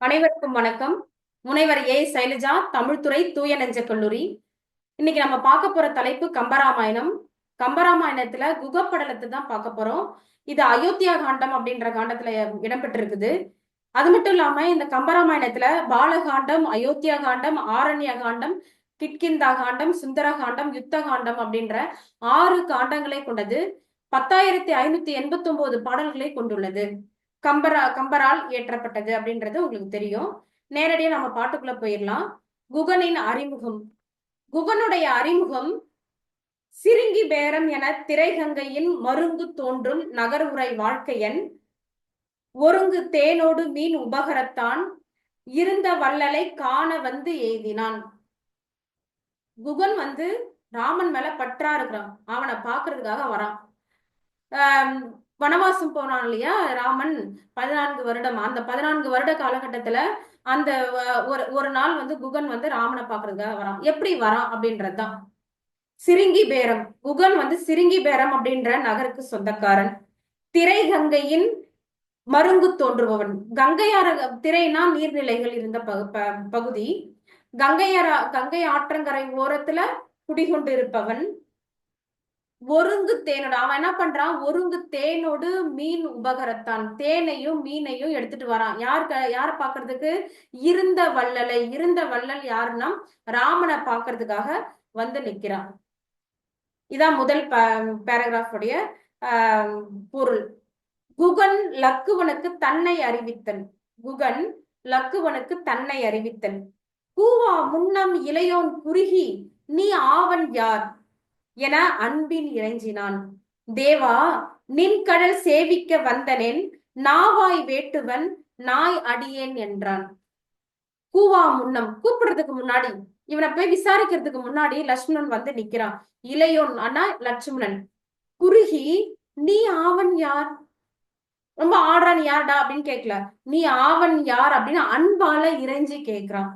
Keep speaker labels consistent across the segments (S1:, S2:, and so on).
S1: அனைவருக்கும் வணக்கம். முனைவர் ஏ. சைலஜா தமிழ்துறை தூய நெஞ்ச கல்லூரி. இன்னைக்கு நம்ம பார்க்க போற தலைப்பு கம்பராமாயணம். கம்பராமாயணத்துல குகப்படலத்தை தான் பார்க்க போறோம். இது அயோத்தியா காண்டம் அப்படின்ற காண்டத்துல இடம்பெற்றிருக்குது. அது மட்டும் இல்லாம இந்த கம்பராமாயணத்துல பாலகாண்டம் அயோத்தியா காண்டம் ஆரண்ய காண்டம் கிட்கிந்தா காண்டம் சுந்தர காண்டம் யுத்த காண்டம் அப்படின்ற ஆறு காண்டங்களை கொண்டது. பத்தாயிரத்தி ஐநூத்தி எண்பத்தி ஒன்பது பாடல்களை கொண்டுள்ளது. கம்பரா கம்பரால் இயற்றப்பட்டது அப்படின்றது உங்களுக்கு தெரியும். நேரடியாக நம்ம பாட்டுக்குள்ள போயிடலாம். குகனின் அறிமுகம். குகனுடைய அறிமுகம் சிறுங்கி பேரம் என திரைகங்கையின் மருங்கு தோன்றும் நகர் உரை வாழ்க்கையன் ஒருங்கு தேனோடு மீன் உபகரத்தான் இருந்த வள்ளலை காண வந்து எய்தினான். குகன் வந்து ராமன் மேல பற்றா இருக்கிறான். அவனை பாக்குறதுக்காக வரான். வனவாசம் போனான் இல்லையா? ராமன் பதினான்கு வருடம். அந்த பதினான்கு வருட காலகட்டத்துல அந்த ஒரு ஒரு நாள் வந்து குகன் வந்து ராமனை பாக்குறதுக்காக வரான். எப்படி வரான் அப்படின்றதுதான். சிறுங்கி பேரம். குகன் வந்து சிரிங்கி பேரம் அப்படின்ற நகருக்கு சொந்தக்காரன். திரை கங்கையின் மருங்கு தோன்றுபவன். கங்கையார திரைனா நீர்நிலைகள் இருந்த பகுதி. கங்கையரா கங்கை ஆற்றங்கரை ஓரத்துல குடிகொண்டு இருப்பவன் ஒருங்கு தேனோட. அவன் என்ன பண்றான்? ஒருங்கு தேனோடு மீன் உபகரத்தான். தேனையும் மீனையும் எடுத்துட்டு வரான். யாருக்கு யார பாக்குறதுக்கு இருந்த வள்ளலை. இருந்த வள்ளல் யாருன்னா ராமனை பாக்குறதுக்காக வந்து நிக்கிறான் இதான் முதல் பேராகிராஃப் உடைய பொருள். குகன் லக்குவனுக்கு தன்னை அறிவித்தன் குகன் லக்குவனுக்கு தன்னை அறிவித்தன் கூவா முன்னம் இளையோன் குறுகி நீ ஆவன் யார்? என அன்பின் இறைஞ்சினான். தேவா நின் கடல் சேவிக்க வந்தனேன் நாவாய் வேட்டுவன் நாய் அடியேன் என்றான். கூவா முன்னம் கூப்பிடுறதுக்கு முன்னாடி இவனை போய் விசாரிக்கிறதுக்கு முன்னாடி லட்சுமணன் வந்து நிக்கிறான். இளையோன் ஆனா லட்சுமணன் குறுகி நீ ஆவன் யார்? ரொம்ப ஆடுறான் யார்டா? அப்படின்னு கேட்கல நீ ஆவன் யார்? அப்படின்னு அன்பால இறைஞ்சி கேக்குறான்.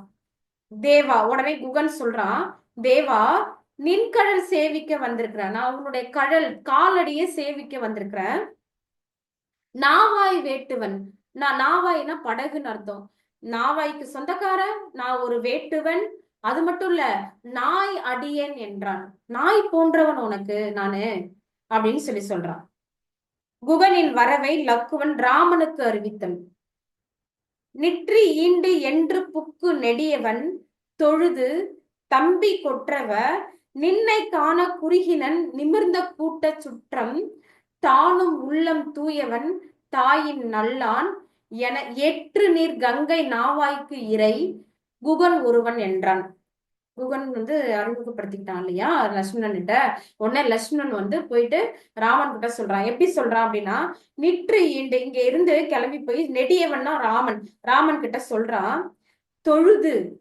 S1: தேவா உடனே குகன் சொல்றான். தேவா நின் கடல் சேவிக்க வந்திருக்கிறேன் நான் உன்னுடைய கடல் காலடியே சேவிக்க வந்திருக்கிறேன். நாவாய் வேட்டுவன். நான் நாவாய்னா படகுன்னு அர்த்தம். நாவாய்க்கு சொந்தக்காரன் நான் ஒரு வேட்டுவன். அது மட்டும் இல்ல நாய் அடியன் என்றான். நாய் போன்றவன் உனக்கு நானு அப்படின்னு சொல்லி சொல்றான். குகனின் வரவை லக்குவன் ராமனுக்கு அறிவித்தன் நிற்றி ஈண்டு என்று புக்கு நெடியவன் தொழுது தம்பி கொற்றவ நின்னை காண குறுகினன் நிமிர்ந்த கூட்ட சுற்றம் தானும் உள்ளம் தூயவன் தாயின் நல்லான் என எற்று நீர் கங்கை நாவாய்க்கு இறை குகன் ஒருவன் என்றான். குகன் வந்து அறிமுகப்படுத்திக்கிட்டான் இல்லையா? லட்சுமணன்கிட்ட உடனே லட்சுமணன் வந்து போயிட்டு ராமன் கிட்ட சொல்றான். எப்படி சொல்றான் அப்படின்னா நிற்று இண்டு இங்க இருந்து கிளம்பி போய் நெடியவன்னா ராமன். ராமன் கிட்ட சொல்றான் தொழுது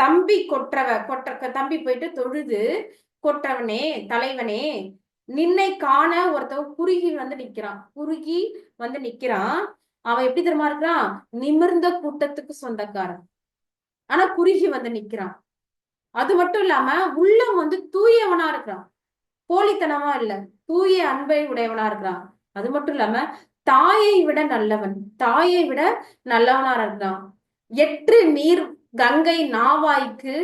S1: தம்பி கொற்றவ கொற்ற தம்பி போயிட்டு தொழுது கொற்றவனே தலைவனே நின்னை காண ஒருத்தவன் குறுகி வந்து நிக்கிறான். குறுகி வந்து நிக்கிறான். அவன் எப்படி தெரியுமா இருக்கிறான்? நிமிர்ந்த கூட்டத்துக்கு சொந்தக்காரன். ஆனா குறுகி வந்து நிக்கிறான். அது மட்டும் இல்லாம உள்ளம் வந்து தூயவனா இருக்கிறான். போலித்தனமா இல்ல. தூய அன்பை உடையவனா இருக்கிறான். அது மட்டும் இல்லாம தாயை விட நல்லவன். தாயை விட நல்லவனா இருக்கிறான். எற்று நீர் கங்கை நாவாய்க்கு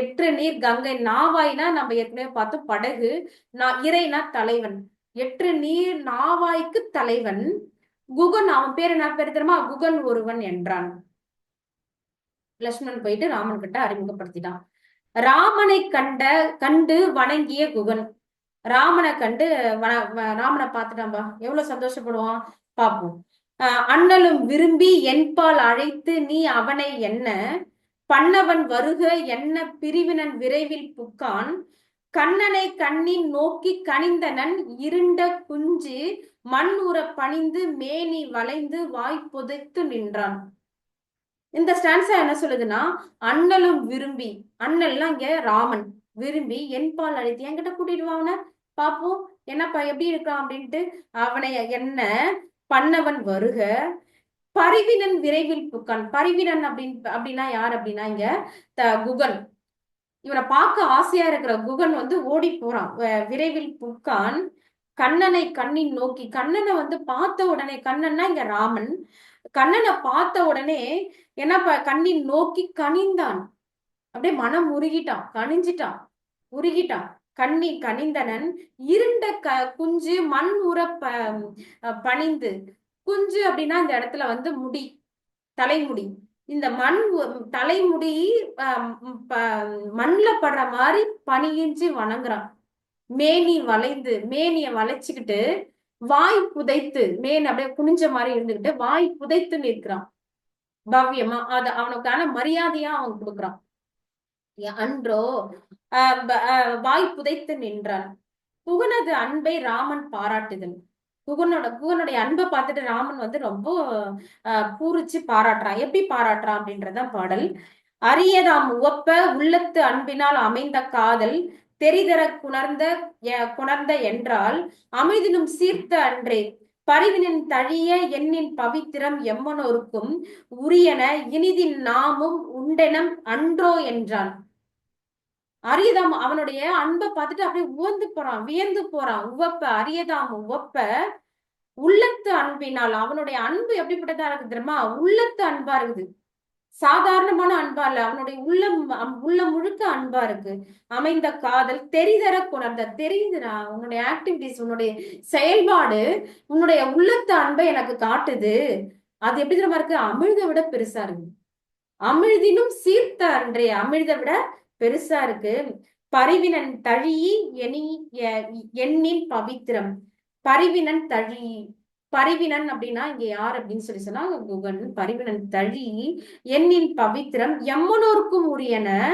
S1: எற்று நீர் கங்கை நாவாய்னா நம்ம ஏற்கனவே பார்த்தோம் படகு நான் இறைனா தலைவன். எற்று நீர் நாவாய்க்கு தலைவன். குகன் அவன் பேர் என்ன பேர் தெரியுமா? குகன் ஒருவன் என்றான். லட்சுமணன் போயிட்டு ராமன் கிட்ட அறிமுகப்படுத்திட்டான். ராமனை கண்ட கண்டு வணங்கிய குகன். ராமனை கண்டு ராமனை பார்த்துட்டான்பா. எவ்வளவு சந்தோஷப்படுவான்? பார்ப்போம். அண்ணலும் விரும்பி என்பால் அழைத்து நீ அவனை என்ன? பண்ணவன் வருக என்ன பிரிவினன் விரைவில் புக்கான். கண்ணனை கண்ணின் நோக்கி கனிந்தனன் இருண்ட குஞ்சு மண் உற பணிந்து மேனி வளைந்து வாய் புதைத்து நின்றான். இந்த ஸ்டான்ஸா என்ன சொல்லுதுன்னா அண்ணலும் விரும்பி அண்ணல்லாம் இங்க ராமன் விரும்பி என் பால் அழைத்து என்கிட்ட கூட்டிட்டு வாங்க பாப்போம் என்னப்பா எப்படி இருக்கான் அப்படின்ட்டு. அவனை என்ன பண்ணவன் வருக பரிவினன் விரைவில் புக்கான். பரிவினன் அப்படின்னு அப்படின்னா யார் அப்படின்னா இங்க குகன். இவனை பார்க்க ஆசையா இருக்கிற குகன் வந்து ஓடி போறான். விரைவில் புக்கான். கண்ணனை கண்ணின் நோக்கி. கண்ணனை வந்து பார்த்த உடனே கண்ணன்னா இங்க ராமன். கண்ணனை பார்த்த உடனே என்ன ப- கண்ணின் நோக்கி கனிந்தான். அப்படியே மனம் உருகிட்டான். கனிஞ்சிட்டான். உருகிட்டான். கண்ணி கனிந்தனன். இருண்ட க குஞ்சு மண் உர ப பணிந்து. குஞ்சு அப்படின்னா இந்த இடத்துல வந்து முடி தலைமுடி. இந்த மண் தலைமுடி அஹ், ப- மண்ல படுற மாதிரி பணியிஞ்சு வணங்குறான். மேனி வளைந்து மேனிய வளைச்சுக்கிட்டு வாய் புதைத்து மேன் அப்படியே குனிஞ்ச மாதிரி இருந்துகிட்டு வாய் புதைத்து நிற்கிறான். பவ்யமா அத அவனுக்கான மரியாதையா அவன் கொடுக்குறான். அன்றோ வாய் புதைத்து நின்றான். புகுனது அன்பை ராமன் பாராட்டுதல். குகனோட குகனுடைய அன்பை பார்த்துட்டு ராமன் வந்து ரொம்ப பூரிச்சு பாராட்டுறான். எப்படி பாராட்டுறான் அப்படின்றதான் பாடல். அரியதாம் உவப்ப உள்ளத்து அன்பினால் அமைந்த காதல் தெரிதர குணர்ந்த எ- குணர்ந்த என்றால் அமைதினும் சீர்த்த அன்றே. பரிவினின் தழிய எண்ணின் பவித்திரம் எம்மனோருக்கும் உரியன இனிதின் நாமும் உண்டெனம் அன்றோ என்றான். அரியதாம் அவனுடைய அன்பை பார்த்துட்டு அப்படியே உவந்து போறான் வியந்து போறான். உவப்ப அரியதாம் உவப்ப உள்ளத்து அன்பினால். அவனுடைய அன்பு எப்படிப்பட்டதா இருக்கு தெரியுமா? உள்ளத்து அன்பா இருக்குது. சாதாரணமான அன்பா இல்ல. அவனுடைய உள்ளம் அம்- முழுக்க அன்பா இருக்கு. அமைந்த காதல் தெரிதர குணர்ந்த தெரியுதுடா உன்னுடைய ஆக்டிவிட்டிஸ் உன்னுடைய செயல்பாடு உன்னுடைய உள்ளத்து அன்பை எனக்கு காட்டுது. அது எப்படி தெரியுமா இருக்கு? அமிழ்தை விட பெருசா இருக்கு. அமிழ்தினும் சீர்த்த அன்றே. அமிழ்தை விட பெருசா இருக்கு. பரிவினன் தழி எனி எ- எண்ணின் பவித்திரம். பரிவினன் தழி பரிவினன் அப்படின்னா இங்க யார் அப்படின்னு சொல்லி சொன்னா குகன் பரிவினன் தழி எண்ணின் பவித்திரம். எம்மனோருக்கும் உரியன.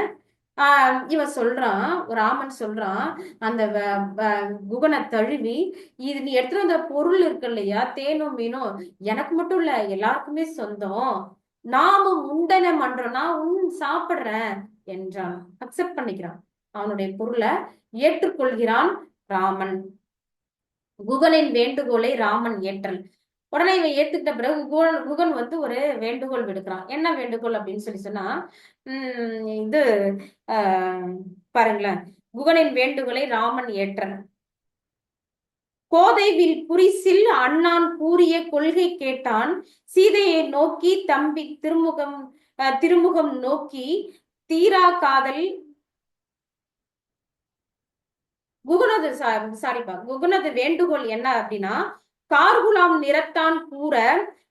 S1: ஆஹ் இவன் சொல்றான் ராமன் சொல்றான் அந்த வ- குகனை தழுவி இது நீ எடுத்துட்டு வந்த பொருள் இருக்கு இல்லையா? தேனும் மீனும். எனக்கு மட்டும் இல்ல எல்லாருக்குமே சொந்தம். நாமும் உண்டன மன்றம் நான் உன் சாப்பிடுறேன் என்றான். அக்செப்ட் பண்ணிக்கிறான். அவனுடைய பொருளை ஏற்றுக்கொள்கிறான் ராமன். குகனின் வேண்டுகோளை ராமன் ஏற்றல். உடனே இவன் ஏத்துக்கிட்ட பிறகு குகன் குகன் வந்து ஒரு வேண்டுகோள் விடுக்கிறான். என்ன வேண்டுகோள் அப்படின்னு சொல்லி சொன்னா உம் இது ஆஹ் பாருங்களேன். குகனின் வேண்டுகோளை ராமன் ஏற்றல். கோதைவில் புரிசில் அண்ணான் கூறிய கொள்கை கேட்டான். சீதையை நோக்கி தம்பி திருமுகம் திருமுகம் நோக்கி தீரா காதல் குகுனது சாரிப்பா குகுனது வேண்டுகோள் என்ன அப்படின்னா கார்குலாம் நிறத்தான் கூற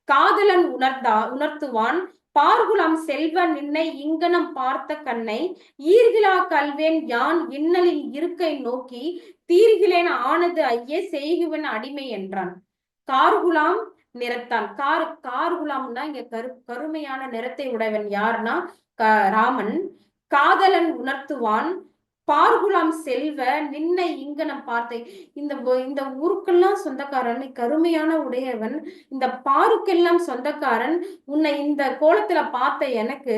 S1: காதலன் உணர்ந்தா உணர்த்துவான் பார்குலாம் செல்வ நின்னை இங்கனம் பார்த்த கண்ணை ஈர்கிலா கல்வேன் யான் இன்னலின் இருக்கை நோக்கி தீர்கிலேன் ஆனது ஐயே செய்குவன் அடிமை என்றான். கார்குலாம் நிறத்தான். கார் கார்குலாம்னா இங்க கரு கருமையான நிறத்தை உடையவன் யாருன்னா க- ராமன். காதலன் உணர்த்துவான். பார்குலாம் செல்வ நின்னை இங்கனம் பார்த்தை இந்த இந்த ஊருக்கெல்லாம் சொந்தக்காரன் கருமையான உடையவன். இந்த பாருக்கெல்லாம் சொந்தக்காரன் உன்னை இந்த கோலத்துல பார்த்த எனக்கு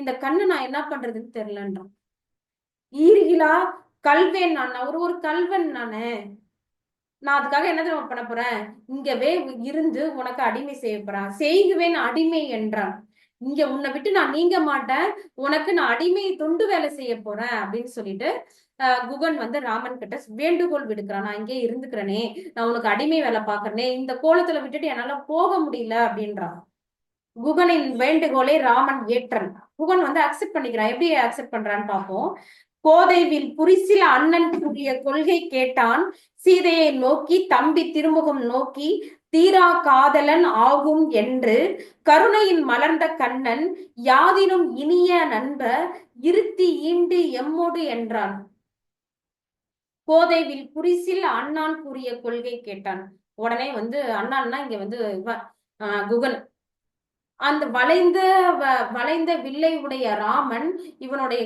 S1: இந்த கண்ணு நான் என்ன பண்றதுன்னு தெரியலன்றான். ஈர்கிலா கல்வேன் நான் ஒரு ஒரு கல்வன் நானே. நான் அதுக்காக என்ன தெரியுமா பண்ண போறேன்? இங்கவே இருந்து உனக்கு அடிமை செய்ய போறான் செய்குவேன் அடிமை என்றான். இங்க உன்னை விட்டு நான் நீங்க மாட்டேன். உனக்கு நான் அடிமை தொண்டு வேலை செய்ய போறேன் அப்படின்னு சொல்லிட்டு குகன் வந்து ராமன் கிட்ட வேண்டுகோள் விடுக்கிறான். நான் இங்கே இருந்துக்கிறனே. நான் உனக்கு அடிமை வேலை பாக்குறேனே இந்த கோலத்துல விட்டுட்டு என்னால போக முடியல அப்படின்றான். குகனின் வேண்டுகோளை ராமன் ஏற்றன் குகன் வந்து அக்செப்ட் பண்ணிக்கிறான். எப்படி அக்செப்ட் பண்றான்னு பார்ப்போம். கோதைவில் புரிசில அண்ணன் கூறிய கொள்கை கேட்டான். சீதையை நோக்கி தம்பி திருமுகம் நோக்கி தீரா காதலன் ஆகும் என்று கருணையின் மலர்ந்த கண்ணன் யாதினும் இனிய நண்ப இருத்தி ஈண்டு எம்மோடு என்றான். கோதைவில் புரிசில் அண்ணான் கூறிய கொள்கை கேட்டான். உடனே வந்து அண்ணான்னா இங்க வந்து ஆஹ் குகன். அந்த வளைந்த வ- வளைந்த வில்லை உடைய ராமன் இவனுடைய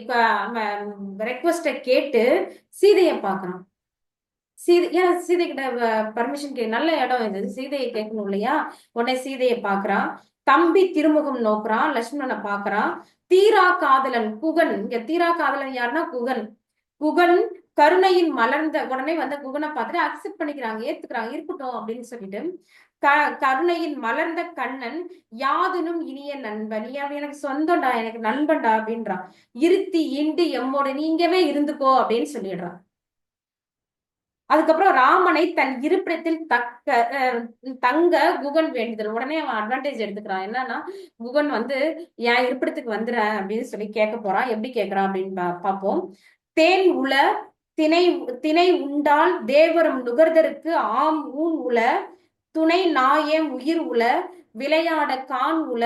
S1: ரெக்வஸ்ட கேட்டு சீதையை பார்க்கிறான். சீதை ஏன் சீதை கிட்ட பர்மிஷன் கே நல்ல இடம் இது. சீதையை கேட்கணும் இல்லையா? உடனே சீதையை பாக்குறான் தம்பி திருமுகம் நோக்குறான் லட்சுமணனை பாக்குறான் தீரா காதலன் குகன். இங்க தீரா காதலன் யாருன்னா குகன். குகன் கருணையின் மலர்ந்த உடனே வந்து குகனை பார்த்துட்டு அக்செப்ட் பண்ணிக்கிறாங்க ஏத்துக்கிறாங்க இருக்கட்டும் அப்படின்னு சொல்லிட்டு. க கருணையின் மலர்ந்த கண்ணன் யாதுனும் இனிய நண்பன். நீ அவன் எனக்கு சொந்தம்டா எனக்கு நண்பன்டா அப்படின்றான் இருத்தி இண்டு எம்மோட நீங்கவே இருந்துக்கோ அப்படின்னு சொல்லிடுறான் அதுக்கப்புறம் ராமனை தன் இருப்பிடத்தில் தக்க தங்க குகன் வேண்டுதல். உடனே அவன் அட்வான்டேஜ் எடுத்துக்கிறான். என்னன்னா குகன் வந்து என் இருப்பிடத்துக்கு வந்துடுறேன் அப்படின்னு சொல்லி கேட்க போறான் எப்படி கேட்கறான் அப்படின்னு பா- பார்ப்போம். தேன் உல திணை திணை உண்டால் தேவரும் நுகர்தருக்கு ஆம் ஊன் உல துணை நாயம் உயிர் உல விளையாட கான் உல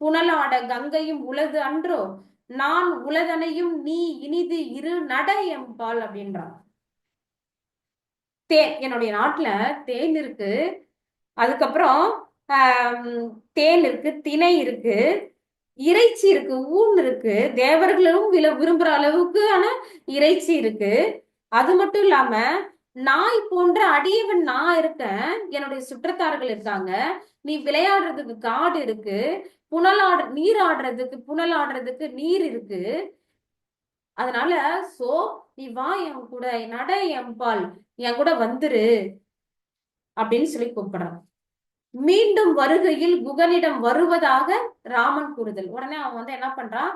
S1: புனலாட கங்கையும் உலது அன்றோ நான் உலதனையும் நீ இனிது இரு நட எம்பால் அப்படின்றான். தேன் என்னுடைய நாட்டுல தேன் இருக்கு. அதுக்கப்புறம் தேன் இருக்கு திணை இருக்கு இறைச்சி இருக்கு ஊன் இருக்கு. தேவர்களும் வில விரும்புற அளவுக்கு ஆன இறைச்சி இருக்கு. அது மட்டும் இல்லாம நாய் போன்ற அடியவன் நான் இருக்கேன். என்னுடைய சுற்றத்தார்கள் இருக்காங்க. நீ விளையாடுறதுக்கு காடு இருக்கு. புனலாடு நீர் ஆடுறதுக்கு புனலாடுறதுக்கு நீர் இருக்கு. அதனால சோ நீ வா என் கூட நட எம்பால் என் கூட வந்துரு அப்படின்னு சொல்லி கூப்பிடுறான் மீண்டும் வருகையில் குகனிடம் வருவதாக ராமன் கூறுதல். உடனே அவன் வந்து என்ன பண்றான்?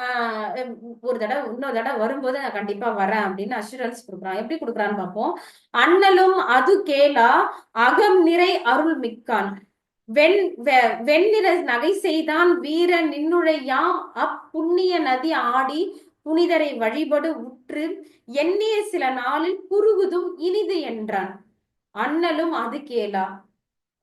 S1: ஆஹ் ஒரு தடவை இன்னொரு தடவை வரும்போது நான் கண்டிப்பா வரேன் அப்படின்னு அஷூரன்ஸ் கொடுக்குறான். எப்படி கொடுக்குறான்னு பார்ப்போம். அண்ணலும் அது கேளா அகம் நிறை அருள் மிக்கான் வெண் வெ- வெண்ணிற நகை செய்தான் வீர நின்னுழையாம். அப்புண்ணிய நதி ஆடி புனிதரை வழிபடு உற்று எண்ணிய சில நாளில் குறுகுதும் இனிது என்றான். அண்ணலும் அது கேளா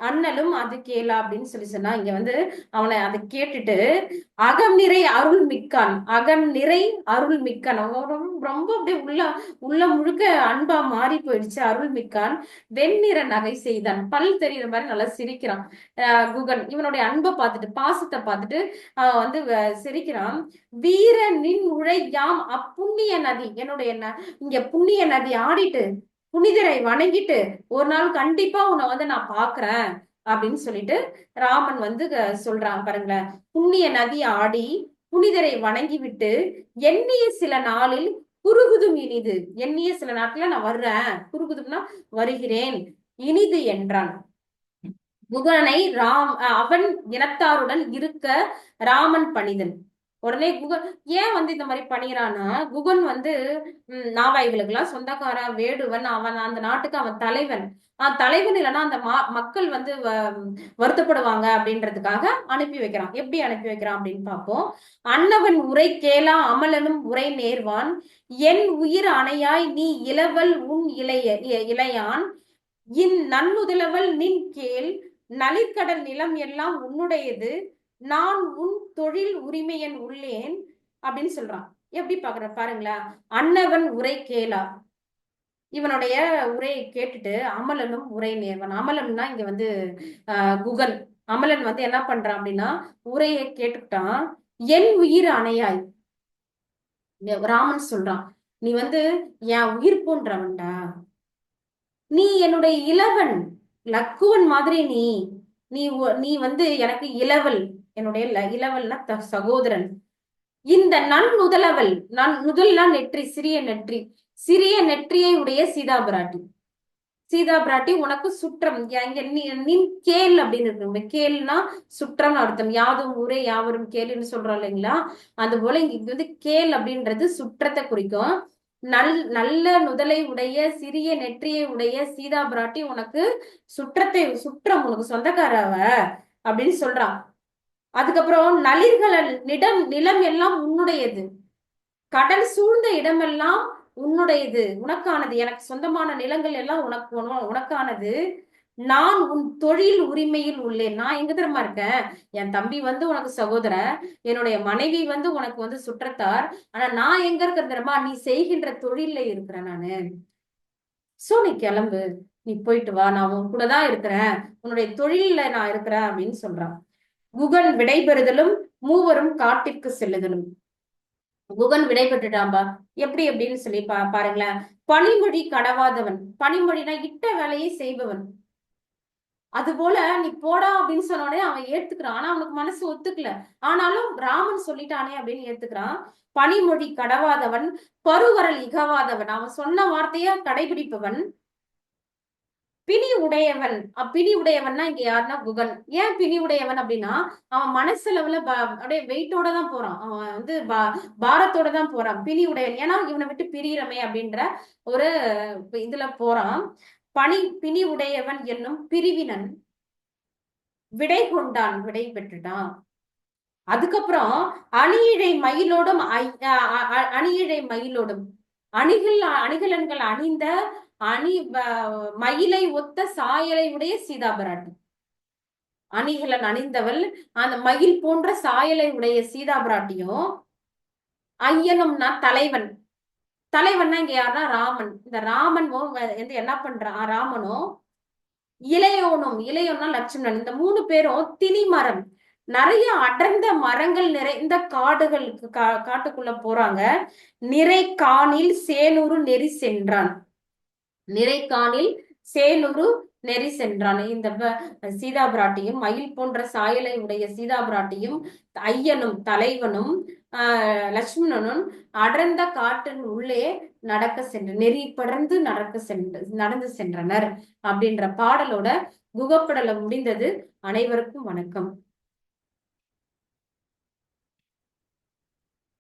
S1: அண்ணலும் அது கேளா அப்படின்னு சொல்லி சொன்னா இங்க வந்து அவனை அதை கேட்டுட்டு அகம் நிறை அருள் மிக்கான் அகம் நிறை அருள் மிக்கான். அவன் ரொம்ப ரொம்ப அப்படியே உள்ள உள்ள முழுக்க அன்பா மாறி போயிடுச்சு அருள் மிக்கான். வெண்ணிற நகை செய்தான். பல் தெரியுற மாதிரி நல்லா சிரிக்கிறான். ஆஹ் குகன் இவனுடைய அன்பை பார்த்துட்டு பாசத்தை பார்த்துட்டு அவன் வந்து சிரிக்கிறான். வீர நின் உழை யாம் அப்புண்ணிய நதி. என்னுடைய ந- இங்க புண்ணிய நதி ஆடிட்டு புனிதரை வணங்கிட்டு ஒரு நாள் கண்டிப்பா உன்னை வந்து நான் பாக்குறேன் அப்படின்னு சொல்லிட்டு ராமன் வந்து சொல்றான் பாருங்களேன். புண்ணிய நதி ஆடி புனிதரை வணங்கி விட்டு எண்ணிய சில நாளில் குறுகுதும் இனிது. எண்ணிய சில நாட்கள நான் வர்றேன். குறுகுதும்னா வருகிறேன் இனிது என்றான். புகனை ராம் அஹ் அவன் இனத்தாருடன் இருக்க ராமன் பணிதன். உடனே குகன் ஏன் வந்து இந்த மாதிரி பணிகிறான்னா குகன் வந்து நாவாய்களுக்கு எல்லாம் சொந்தக்காரன் வேடுவன் அவன் அந்த நாட்டுக்கு அவன் தலைவன். ஆஹ் தலைவன் இல்லைன்னா அந்த மா மக்கள் வந்து வ- வருத்தப்படுவாங்க அப்படின்றதுக்காக அனுப்பி வைக்கிறான். எப்படி அனுப்பி வைக்கிறான் அப்படின்னு பார்ப்போம். அன்னவன் உரை கேளா அமலனும் உரை நேர்வான். என் உயிர் அணையாய் நீ இளவல் உன் இளைய இ- இளையான். இன் நன்முதலவல் நின் கேள். நளிர்கடல் நிலம் எல்லாம் உன்னுடையது. நான் உன் தொழில் உரிமையன் உள்ளேன் அப்படின்னு சொல்றான். எப்படி பாக்குற? பாருங்களா. அன்னவன் உரை கேளா. இவனுடைய உரையை கேட்டுட்டு அமலனும் உரை நேர்வன். அமலன்னா இங்க வந்து குகன். அமலன் வந்து என்ன பண்றான் அப்படின்னா உரையை கேட்டுக்கிட்டான். என் உயிர் அணையாய். ராமன் சொல்றான் நீ வந்து என் உயிர் போன்றவன்டா. நீ என்னுடைய இளவன். லக்குவன் மாதிரி நீ. நீ நீ வந்து எனக்கு இளவல். என்னுடைய இளவல்னா த- சகோதரன். இந்த நன் முதலவல் நான் முதல்ல நெற்றி சிறிய நெற்றி. சிறிய நெற்றியை உடைய சீதா பிராட்டி. சீதா பிராட்டி உனக்கு சுற்றம். நீ- நின் கேள் அப்படின்னு இருக்கு. கேள்னா சுற்றம் அர்த்தம். யாதும் ஊரே யாவரும் கேளுன்னு சொல்றோம் இல்லைங்களா? அது போல இங்க வந்து கேள் அப்படின்றது சுற்றத்தை குறிக்கும். நல் நல்ல நுதலை உடைய சிறிய நெற்றியை உடைய சீதா பிராட்டி உனக்கு சுற்றத்தை சுற்றம் உனக்கு சொந்தக்காரவ அப்படின்னு சொல்றான் அதுக்கப்புறம் நளிர்கள் நிடம் நிலம் எல்லாம் உன்னுடையது. கடல் சூழ்ந்த இடமெல்லாம் உன்னுடையது. உனக்கானது. எனக்கு சொந்தமான நிலங்கள் எல்லாம் உனக்கு உனக்கானது. நான் உன் தொழில் உரிமையில் உள்ளேன். நான் எங்க தெரியுமா இருக்கேன்? என் தம்பி வந்து உனக்கு சகோதரன் என்னுடைய மனைவி வந்து உனக்கு வந்து சுற்றத்தார். ஆனா நான் எங்க இருக்கிற தெரியுமா? நீ செய்கின்ற தொழில இருக்கிறேன் நானு. சோ நீ கிளம்பு. நீ போயிட்டு வா. நான் உன் கூட தான் இருக்கிறேன். உன்னுடைய தொழில நான் இருக்கிறேன் அப்படின்னு சொல்றான். குகன் விடைபெறுதலும் மூவரும் காட்டிற்கு செல்லுதலும். குகன் விடைபெற்றுட்டாம்பா எப்படி அப்படின்னு சொல்லி பா பாருங்களேன். பனிமொழி கடவாதவன் பனிமொழினா இட்ட வேலையை செய்பவன். அது போல நீ போடா அப்படின்னு சொன்ன அவன் ஏத்துக்கிறான். ஆனா அவனுக்கு மனசு ஒத்துக்கல. ஆனாலும் ராமன் சொல்லிட்டானே அப்படின்னு ஏத்துக்கிறான். பனிமொழி கடவாதவன் பருவரல் இகவாதவன். அவன் சொன்ன வார்த்தைய கடைபிடிப்பவன். பிணி உடையவன் பிணி உடையவன்னா இங்க யாருன்னா குகன். ஏன் பிணி உடையவன் அப்படின்னா அவன் மனசளவுல அப்படியே வெயிட்டோட தான் போறான். அவன் வந்து பா- பாரத்தோட தான் போறான். பிணி உடையவன் ஏன்னா இவனை விட்டு பிரியறமே அப்படின்ற ஒரு இதுல போறான். பணி பிணி உடையவன் என்னும் பிரிவினன் விடை கொண்டான் விடை பெற்றுட்டான். அதுக்கப்புறம் அணியிழை மயிலோடும் அ- அ- அணியிழை மயிலோடும் அணிகள் அணிகலன்கள் அணிந்த அணி மயிலை ஒத்த சாயலை உடைய சீதா பிராட்டி அணிகலன் அணிந்தவள் அந்த மயில் போன்ற சாயலை உடைய சீதா பிராட்டியும் ஐயனும்னா தலைவன். தலைவன்னா இங்க யாருன்னா ராமன். இந்த ராமன் வந்து என்ன பண்றான் ராமனும் இளையோனும் இளையோன்னா லட்சுமணன். இந்த மூணு பேரும் திணி மரம் நிறைய அடர்ந்த மரங்கள் நிறைந்த காடுகளுக்கு கா காட்டுக்குள்ள போறாங்க. நிறை காணில் சேனூரு நெறி சென்றான். நிறைக்கானில் சேனுரு சேனூரு நெறி சென்றான். இந்த ப- சீதா பிராட்டியும் மயில் போன்ற சாயலை உடைய சீதா பிராட்டியும் ஐயனும் தலைவனும் ஆஹ் லட்சுமணனும் அடர்ந்த காட்டின் உள்ளே நடக்க சென்ற நெறி படர்ந்து நடக்க சென்று நடந்து சென்றனர். அப்படின்ற பாடலோட குகப்படலம் முடிந்தது. அனைவருக்கும் வணக்கம்.